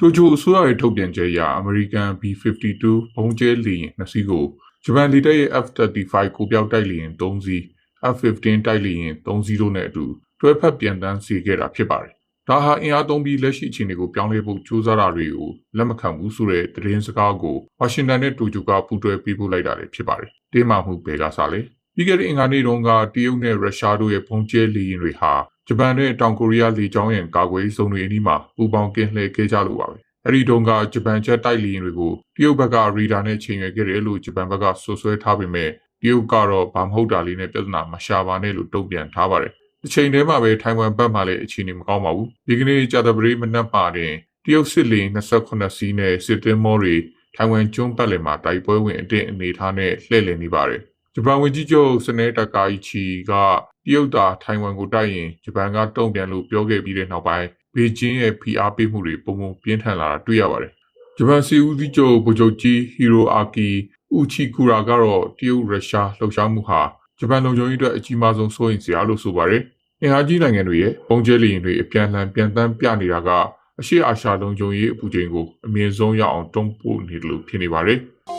တိုကျိုအစိုးရရဲ့ထုတ်ပြန်ချက်အရအမေရိကန် B52 ဘုံကျဲလေယာဉ်နှစ်စီးကိုဂျပန်လေတပ်ရဲ့ F35 ကိုပြောက်တိုက်လေယာဉ်3စီး F15 တိုက်လေယာဉ်3စီးတို့နဲ့အတူတွဲဖက်ပြန်တန်းစေခဲ့တာဖြစ်ပါတယ်။ဒါဟာအင်အားသုံးပြီးလက်ရှိအခြေအနေကိုပြောင်းလဲဖို့ကြိုးစားတာတွေကိုလက်မခံဘူးဆိုတဲ့သတင်းစကားကိုဝါရှင်တန်နဲ့တိုကျိုကပူးတွဲပေးပို့လိုက်တာလည်းဖြစ်ပါတယ်။တင်းမာမှုဘယ်ကစားလဲ။ပြီးခဲ့တဲ့အင်္ဂါနေ့တုန်းကတရုတ်နဲ့ရုရှားတို့ရဲ့ဘုံကျဲလေယာဉ်တွေဟာ ဂျပန်နဲ့တောင်ကိုရီးယားလေကြောင်းရဲ့ကာကွယ်ရေးစုံတွေအနီးမှာပူးပေါင်းကင်းလှည့်ခဲ့ကြလို့ပါပဲ။အဲဒီတုန်းကဂျပန်ချက်တိုက်လေယာဉ်တွေကိုတရုတ်ဘက်ကရီဒါနဲ့ချိန်ရွယ်ခဲ့တယ်လို့ဂျပန်ဘက်ကဆွဆွဲထားပေမဲ့တရုတ်ကတော့ဘာမဟုတ်တာလေးနဲ့ပြဿနာမရှာပါနဲ့လို့တုံ့ပြန်ထားပါတယ်။ဒီချိန်တည်းမှာပဲထိုင်ဝမ်ဘက်မှလည်းအခြေအနေမကောင်းပါဘူး။ဒီကနေ့ကြာသပတေးမနက်မှာတင်တရုတ်စစ်လေ28စီးနဲ့စစ်သွင်းမောတွေထိုင်ဝမ်ကျွန်းပတ်လည်မှာတိုက်ပွဲဝင်အတင်းအနေထားနဲ့လှည့်လည်နေပါတယ်။ဂျပန်ဝန်ကြီးချုပ်စနေတကာအီချီက တရုတ်သာထိုင်ဝမ်ကိုတိုက်ရင်ဂျပန်ကတုံ့ပြန်လို့ပြောခဲ့ပြီးတဲ့နောက်ပိုင်းဘေကျင်းရဲ့ဖိအားပေးမှုတွေပုံပုံပြင်းထန်လာတာတွေ့ရပါတယ်။ဂျပန်စီဦးစီးချုပ်ဗိုလ်ချုပ်ကြီးဟီရိုအာကီဥချီကူရာကတော့တရုတ်ရုရှားလှုပ်ရှားမှုဟာဂျပန်လုံခြုံရေးအတွက်အကြီးမားဆုံးစိုးရိမ်စရာလို့ဆိုပါတယ်။အင်အားကြီးနိုင်ငံတွေရဲ့ပုံကျဲလီရင်တွေအပြန်အလှန်ပြန်တန်းပြနေတာကအရှိအာရှလုံခြုံရေးအပူချိန်ကိုအမြင့်ဆုံးရအောင်တွန်းပို့နေတယ်လို့ဖြစ်နေပါတယ်။